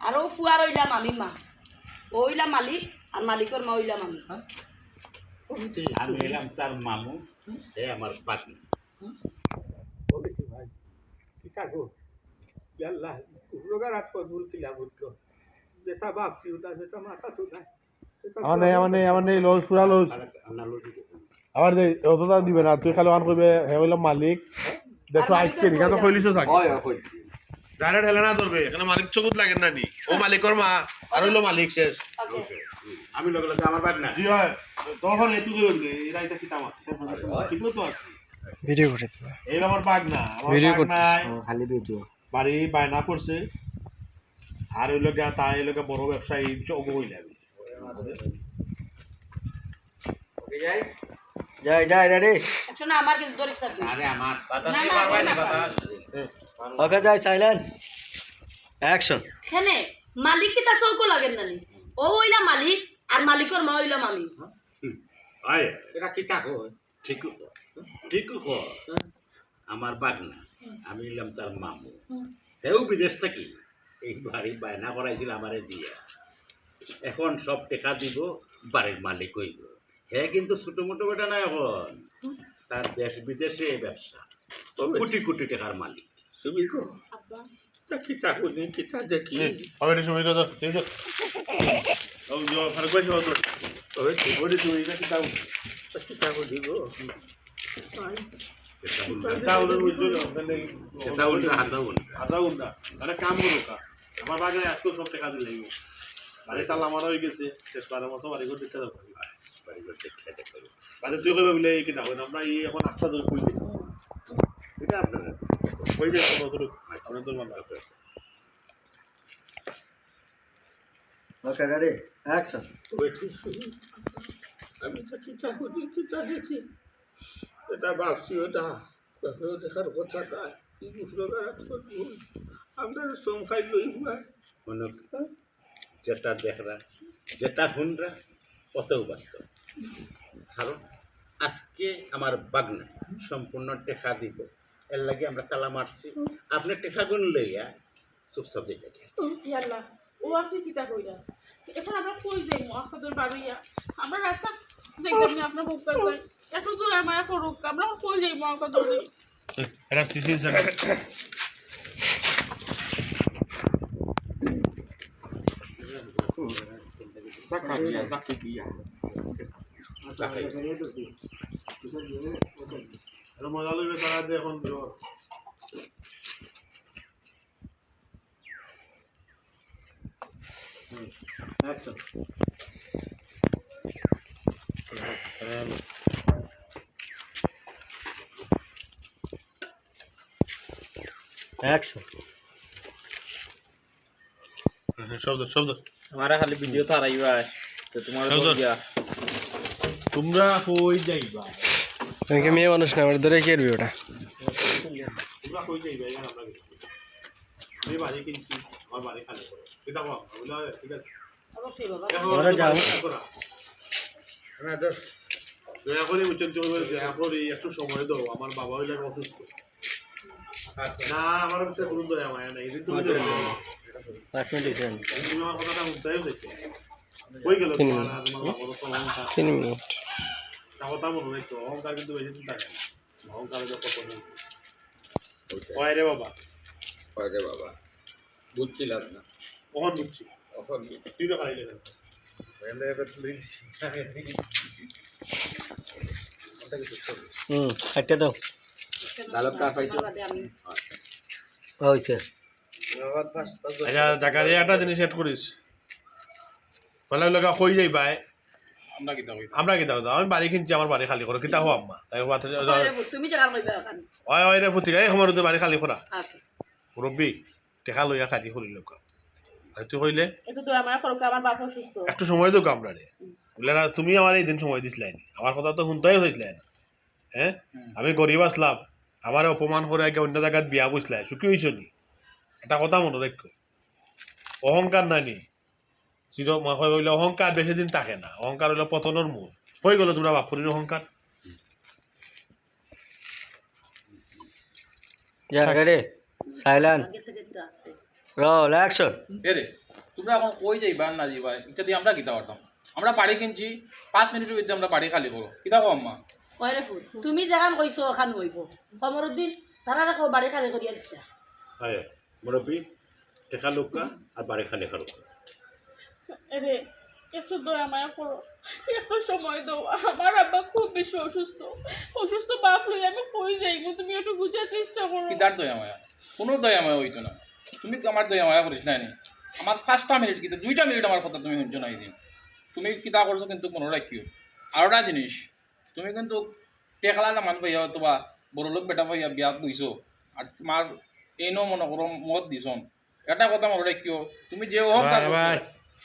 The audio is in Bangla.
আর ও ফুয়ার ওইলা মামি মা। ও মালিক আর মালিকর মা হইলা মামি। আমি এলাম তার মামু এ আমার পাটনি বলেছি ভাই ঠিক আছে ইয়াল্লাহ রোগার হাত পর যেটা ভাবছি ওটা যেটা মাথা তো নাই আমার নেই আমার নেই আমার নেই লস পুরা লস। আমার দেই অতটা দিবে না। তুই খালি অন করবে হে হইলাম মালিক। দেখো আর আজকে নিকা তো কইলা। কইলিছো থাকি হয় হয়। ডাইরেক্ট হেলে না ধরবে। এখানে মালিক চকুত লাগে না নি? ও মালিকর মা আর হইল মালিক শেষ। ওকে আমি লগে লগে আমার পাটনা জি হয়। তখন এটু কই উঠবে এরা এটা কি তামা ঠিক তো আছে। ভিডিও করে দিবা। এই আমার বাগ না আমার ভিডিও করতে খালি ভিডিও বাড়ি বায়না করছে। আর ওই লোক তাই ওই লোক বড় ব্যবসায়ী চোখ হইলে যাই। যাই যাই রেডি শোনা আমার কিছু ধরিস আরে আমার না, না, না, না। ওকে যাই সাইলেন্ট অ্যাকশন হেনে মালিক কি তার চৌকো লাগেন নানি ও হইলা মালিক আর মালিকর মা হইলা মামি আয়। এটা কি টাকো ঠিক ঠিক আমার বাগনা আমি এলাম তার মামু। হেও বিদেশ থাকি এই বাড়ি বায়না করাইছিল আমারে দিয়া। এখন সব টেকা দিব বাড়ির মালিক হইব। হ্যাঁ কিন্তু ছোট মোটো বেটা না এখন তার দেশ বিদেশে ব্যবসা। কোটি কোটি টাকার মালিক। তুমি গো। দেখি তাকে দেখি তা দেখি? হবে রে সময় দাদা ঠিক আছে ও যো ফারক ভাই হতো ওই ওরে তুমি দেখি তাও? দেখি তাকে দিব? আমার বাগানে আজকে সব টাকা দিলে বাড়ি তাহলে আমার হয়ে গেছে শেষ বারের মতো বাড়ি করে দেখতে যাব। বাড়ি করে দেখতে যাব। তুই কবে বলে কিনা আমরা এই এখন আটটা ধরে খুলছি ঠিক আছে? আপনার আমি তা কি নি। এটা ভাবছি ওটা দেখার কথা নাই রোগার হাত পর ভুল আমরা সংখ্যায় লই যেটা দেখরা যেটা শুনরা অতও বাস্তব কারণ আজকে আমার বাগনা সম্পূর্ণ টেকা দিব এর লাগে আমরা তালা মারছি। আপনি টেকা গুণ লইয়া চুপ সব যেটা ইয়াল্লা ও আপনি কিতা কইরা? এখন আমরা কই যাই মহাকাদের বাড়িয়া আমরা রাস্তা দেখলাম না আপনার বুক করে এত দূর আমার করুক আমরা কই যাই মহাকাদের এটা সিসিন জায়গা। মজা লইবে তারা দিয়ে এখন জোর খালি ভিডিও তো হারাইবা তো তোমার তোমরা কই যাইবা? তুমি কি মেয়ে মানুষ না আমার ধরে কি ওটা। দয়া করে উচ্চারিত করবে দয়া করে একটু সময় দাও আমার বাবা হইলে অসুস্থ না আমার কাছে কোনো দয়া মায়া নাই এদিন তুমি দয়া করো। পাঁচ মিনিট তুমি আমার কথাটা শুনতেই হয়েছে কই গেল আর তোমার বাবার তো অহংকার। তিন মিনিট। তা কথা মনে নাই অহংকার কিন্তু বেশি দিন থাকে না। অহংকার যত কয় রে বাবা? রে বাবা? বুঝছিলাম না। কখন বুঝছি? তুই তো খাইলে না। হুম একটা দাও। হয়েছে। আচ্ছা জাকারিয়া একটা জিনিস এড করিস। বলে লগা কই যাই ভাই আমরা কি দাও আমি বাড়ি কিনছি আমার বাড়ি খালি করো। কিতা হো আম্মা? তাই কথা তুমি জায়গা কইবা এখন ওই ওই রে ফুটি এই সময় বাড়ি খালি করা আচ্ছা। মুরব্বী টেকা লইয়া খালি করি লোক আর তুই কইলে একটু দূর আমার করুক আমার বাপ অসুস্থ একটু সময় দোক আমরা রে বলে না তুমি আমার এই দিন সময় দিছিলাই নি আমার কথা তো শুনতেই হয়েছিলাই না হ্যাঁ আমি গরিব আসলাম আমার অপমান করে আগে অন্য জায়গাত বিয়া বুঝলাই সুখী হইছ নি? এটা কথা মনে রাখো অহংকার নাই নি? চির হইলে অহংকার বেশি দিন থাকে না অহংকার হইলে পতনের মূল। হয়ে গেল তোমরা বাপুরির অহংকার যা রেডি সাইলেন্ট আগে থেকে তো আছে রোল অ্যাকশন এরে তোমরা এখন কই যাইবা না যাইবা এটা দিয়ে আমরা পারতাম আমরা বাড়ি কিনছি পাঁচ মিনিটের ভিতরে আমরা বাড়ি খালি করো কিতা কো আম্মা কয়রে ফুল? তুমি যেখান কইছো ওখান হইব কমরুদ্দিন তারা রাখো বাড়ি খালি করিয়া দিছা আয় মুরব্বী টেকা লোকা আর বাড়ি খালি খালুকা এরে একটু দয়া মায়া করো। একটু সময় দাও। আমার আব্বা খুব বেশি অসুস্থ। অসুস্থ বাপ লই আমি কই যাইব তুমি একটু বুঝার চেষ্টা করো। কিতার দয়া মায়া? কোনো দয়া মায়া হইতো না। তুমি আমার দয়া মায়া করিস না? আমার পাঁচটা মিনিট কিন্তু দুইটা মিনিট আমার কথা তুমি শুনছো না? এদিন তুমি কিতা করছ কিন্তু মনে রাখিও আর একটা জিনিস তুমি কিন্তু টেকালা মান পাইয়া অথবা বড় লোক বেটা পাইয়া বিয়াত বইছো আর তোমার এইনো মনে করো মত দিছন এটা কথা মনে রাখিও তুমি যে অহংকার